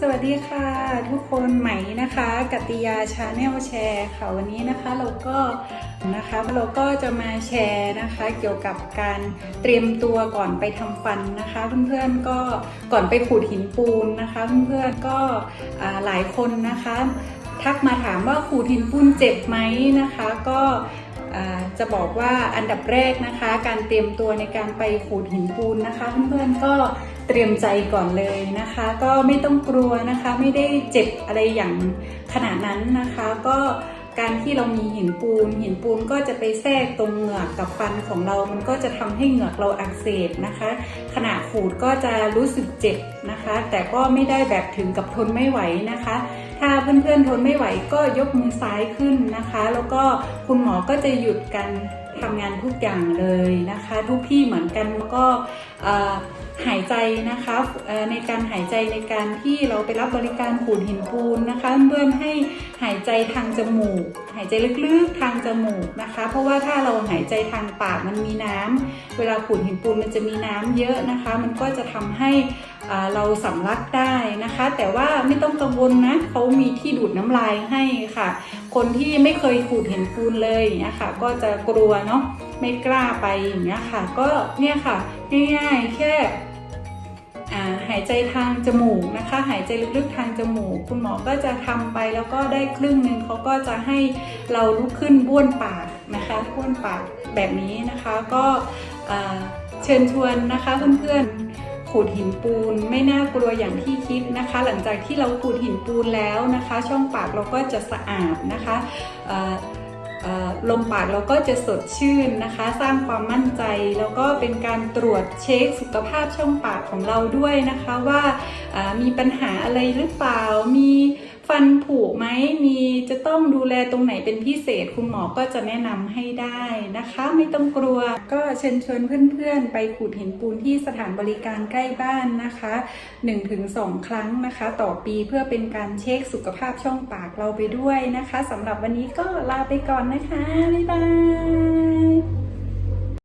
สวัสดีค่ะ ทุกคนใหม่นะคะกติยาชาแนลแชร์ค่ะวันนี้นะคะเราก็นะคะเราก็จะมาแชร์นะคะ เกี่ยวกับการเตรียมตัวก่อนไปทำฟันนะคะ เพื่อนๆก็ก่อนไปขูดหินปูนนะคะ เพื่อนๆก็หลายคนนะคะ ทักมาถามว่าขูดหินปูนเจ็บไหมนะคะ ก็จะบอกว่าอันดับแรกนะคะ การเตรียมตัวในการไปขูดหินปูนนะคะ เพื่อนๆก็ เตรียมใจก่อนเลยนะคะ ก็ไม่ต้องกลัวนะคะ ไม่ได้เจ็บอะไรอย่างขนาดนั้นนะคะ ก็การที่เรามีหินปูน หินปูนก็จะไปแทรกตรงเหงือกกับฟันของเรา มันก็จะทำให้เหงือกเราอักเสบนะคะ ขณะขูดก็จะรู้สึกเจ็บนะคะ แต่ก็ไม่ได้แบบถึงกับทนไม่ไหวนะคะ ถ้าเพื่อนๆทนไม่ไหวก็ยกมือซ้ายขึ้นนะคะ แล้วก็คุณหมอก็จะหยุดการทำงานทุกอย่างเลยนะคะ ทุกที่เหมือนกันแล้วก็หายใจนะคะในการหายใจในการที่เราไปรับบริการขูดหินปูนนะคะเพื่อนให้หายใจทางจมูก หายใจลึกๆทางจมูกนะคะ เพราะว่าถ้าเราหายใจทางปากมันมีน้ำเวลาขูดหินปูนมันจะมีน้ำเยอะนะคะ มันก็จะทำให้เราสำลักได้นะคะ แต่ว่าไม่ต้องกังวลนะเขามีที่ดูดน้ำลายให้ค่ะ คนที่ไม่เคยขูดเห็นปูนเลยอย่างเงี้ยค่ะ ก็จะกลัวเนาะไม่กล้าไปอย่างเงี้ยค่ะ ก็เนี่ยค่ะง่ายๆแค่หายใจทางจมูกนะคะ หายใจลึกๆทางจมูก คุณหมอก็จะทำไปแล้วก็ได้ครึ่งหนึ่งเขาก็จะให้เราลุกขึ้นบ้วนปากนะคะบ้วนปากแบบนี้นะคะก็ เชิญชวนนะคะเพื่อนๆขูดหินปูนไม่น่ากลัวอย่างที่คิดนะคะ หลังจากที่เราขูดหินปูนแล้วนะคะ ช่องปากเราก็จะสะอาดนะคะลมปากเราก็จะสดชื่นนะคะ สร้างความมั่นใจแล้วก็เป็นการตรวจเช็คสุขภาพช่องปากของเราด้วยนะคะว่ามีปัญหาอะไรหรือเปล่ามี ฟันผุไหมมีจะต้องดูแลตรงไหนเป็นพิเศษ คุณหมอก็จะแนะนำให้ได้นะคะ ไม่ต้องกลัว ก็เชิญชวนเพื่อนๆ ไปขูดหินปูนที่สถานบริการใกล้บ้านนะคะ 1-2 ครั้งนะคะ ต่อปีเพื่อเป็นการเช็คสุขภาพช่องปากเราไปด้วยนะคะสำหรับวันนี้ก็ลาไปก่อนนะคะ บ๊ายบาย